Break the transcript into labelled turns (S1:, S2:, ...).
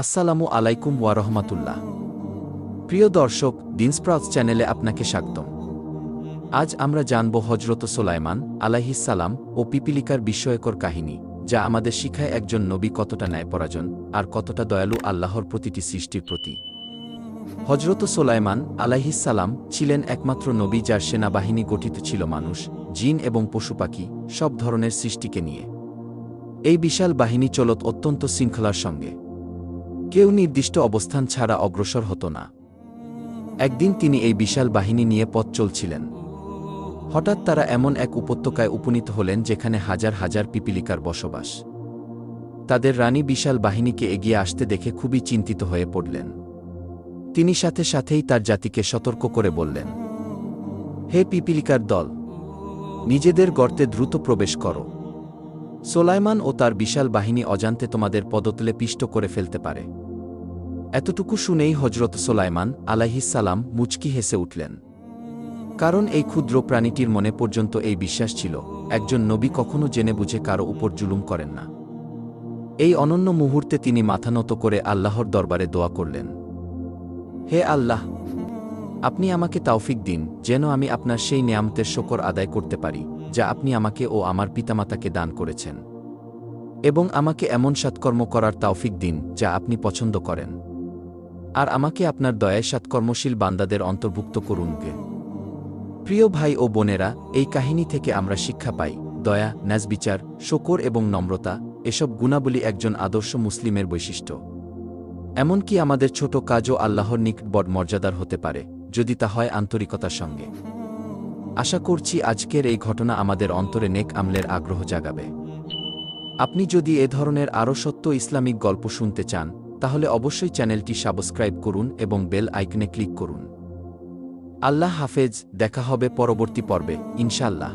S1: আসসালামু আলাইকুম ওয়া রহমাতুল্লাহ। প্রিয় দর্শক ডিনস্প্রাউটস চ্যানেলে আপনাকে স্বাগতম। আজ আমরা জানব হজরত সোলাইমান আলাইহিসালাম ও পিপিলিকার বিস্ময়কর কাহিনী, যা আমাদের শিখায় একজন নবী কতটা ন্যায়পরাজন আর কতটা দয়ালু আল্লাহর প্রতিটি সৃষ্টির প্রতি। হজরত সোলাইমান আলাইহিসালাম ছিলেন একমাত্র নবী যার সেনাবাহিনী গঠিত ছিল মানুষ, জিন এবং পশু পাখি, সব ধরনের সৃষ্টিকে নিয়ে। এই বিশাল বাহিনী চলত অত্যন্ত শৃঙ্খলার সঙ্গে। কেউ নির্দিষ্ট অবস্থান ছাড়া অগ্রসর হতো না। একদিন তিনি এই বিশাল বাহিনী নিয়ে পথ চলছিলেন। হঠাৎ তারা এমন এক উপত্যকায় উপনীত হলেন যেখানে হাজার হাজার পিপিলিকার বসবাস। তাদের রানী বিশাল বাহিনীকে এগিয়ে আসতে দেখে খুবই চিন্তিত হয়ে পড়লেন। তিনি সাথে সাথেই তার জাতিকে সতর্ক করে বললেন, হে পিপিলিকার দল, নিজেদের গর্তে দ্রুত প্রবেশ করো। সোলাইমান ও তার বিশাল বাহিনী অজান্তে তোমাদের পদতলে পিষ্ট করে ফেলতে পারে। এতটুকু শুনেই হজরত সোলাইমান আলাইহিসালাম মুচকি হেসে উঠলেন। কারণ এই ক্ষুদ্র প্রাণীটির মনে পর্যন্ত এই বিশ্বাস ছিল, একজন নবী কখনো জেনে বুঝে কারও উপর জুলুম করেন না। এই অনন্য মুহূর্তে তিনি মাথা নত করে আল্লাহর দরবারে দোয়া করলেন। হে আল্লাহ, আপনি আমাকে তাওফিক দিন, যেন আমি আপনার সেই নিয়ামতের শকর আদায় করতে পারি, যা আপনি আমাকে ও আমার পিতামাতাকে দান করেছেন। এবং আমাকে এমন সৎকর্ম করার তাওফিক দিন, যা আপনি পছন্দ করেন। আর আমাকে আপনার দয়ায় সৎকর্মশীল বান্দাদের অন্তর্ভুক্ত করুন গে প্রিয় ভাই ও বোনেরা, এই কাহিনী থেকে আমরা শিক্ষা পাই, দয়া ন্যাজবিচার শকর এবং নম্রতা, এসব গুণাবলী একজন আদর্শ মুসলিমের বৈশিষ্ট্য। এমনকি আমাদের ছোট কাজও আল্লাহর নিকট বড় মর্যাদার হতে পারে, যদি তা হয় আন্তরিকতার সঙ্গে। আশা করছি আজকের এই ঘটনা আমাদের অন্তরে নেক আমলের আগ্রহ জাগাবে। আপনি যদি এ ধরনের আরও সত্য ইসলামিক গল্প শুনতে চান তাহলে অবশ্যই চ্যানেলটি সাবস্ক্রাইব করুন এবং বেল আইকনে ক্লিক করুন। আল্লাহ হাফেজ, দেখা হবে পরবর্তী পর্বে ইনশাল্লাহ